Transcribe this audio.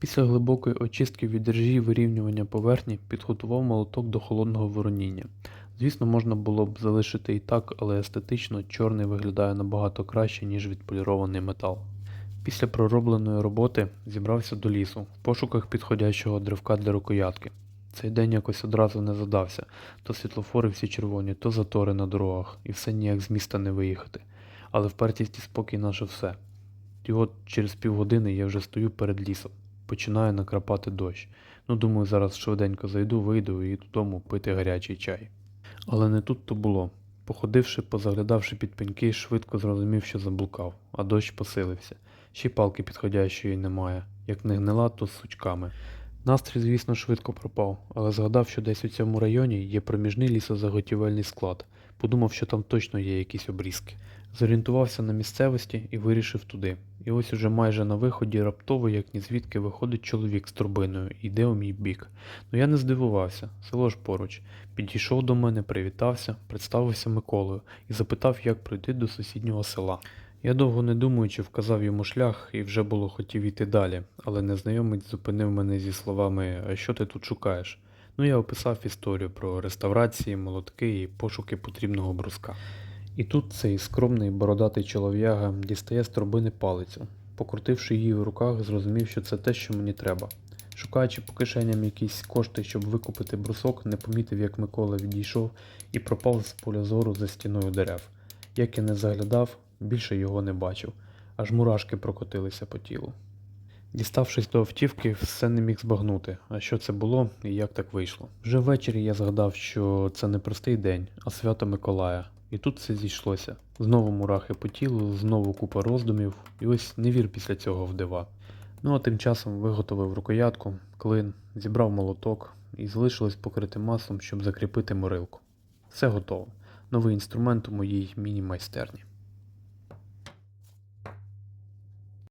Після глибокої очистки від ржі вирівнювання поверхні підготував молоток до холодного вороніння. Звісно, можна було б залишити і так, але естетично чорний виглядає набагато краще, ніж відполірований метал. Після проробленої роботи зібрався до лісу в пошуках підходящого древка для рукоятки. Цей день якось одразу не задався. То світлофори всі червоні, то затори на дорогах, і все ніяк з міста не виїхати. Але впертість і спокій наше все. І от через півгодини я вже стою перед лісом. Починає накрапати дощ. Ну, думаю, зараз швиденько зайду, вийду і додому пити гарячий чай. Але не тут то було. Походивши, позаглядавши під пеньки, швидко зрозумів, що заблукав, а дощ посилився. Ще й палки підходящої немає. Як не гнила, то з сучками. Настрій, звісно, швидко пропав, але згадав, що десь у цьому районі є проміжний лісозаготівельний склад. Подумав, що там точно є якісь обрізки. Зорієнтувався на місцевості і вирішив туди. І ось уже майже на виході раптово, як ні звідки, виходить чоловік з турбиною і йде у мій бік. Ну я не здивувався, село ж поруч. Підійшов до мене, привітався, представився Миколою і запитав, як пройти до сусіднього села. Я довго не думаючи вказав йому шлях і вже було хотів іти далі, але незнайомець зупинив мене зі словами А що ти тут шукаєш? Ну я описав історію про реставрації, молотки і пошуки потрібного бруска. І тут цей скромний бородатий чолов'яга дістає з торбини палицю. Покрутивши її в руках, зрозумів, що це те, що мені треба. Шукаючи по кишеням якісь кошти, щоб викупити брусок, не помітив, як Микола відійшов і пропав з поля зору за стіною дерев. Як я не заглядав, більше його не бачив, аж мурашки прокотилися по тілу. Діставшись до автівки, все не міг збагнути, а що це було і як так вийшло. Вже ввечері я згадав, що це не простий день, а свято Миколая. І тут все зійшлося. Знову мурахи по тілу, знову купа роздумів, і ось не вір після цього в дива. Ну а тим часом виготовив рукоятку, клин, зібрав молоток і залишилось покрити маслом, щоб закріпити морилку. Все готово. Новий інструмент у моїй міні-майстерні.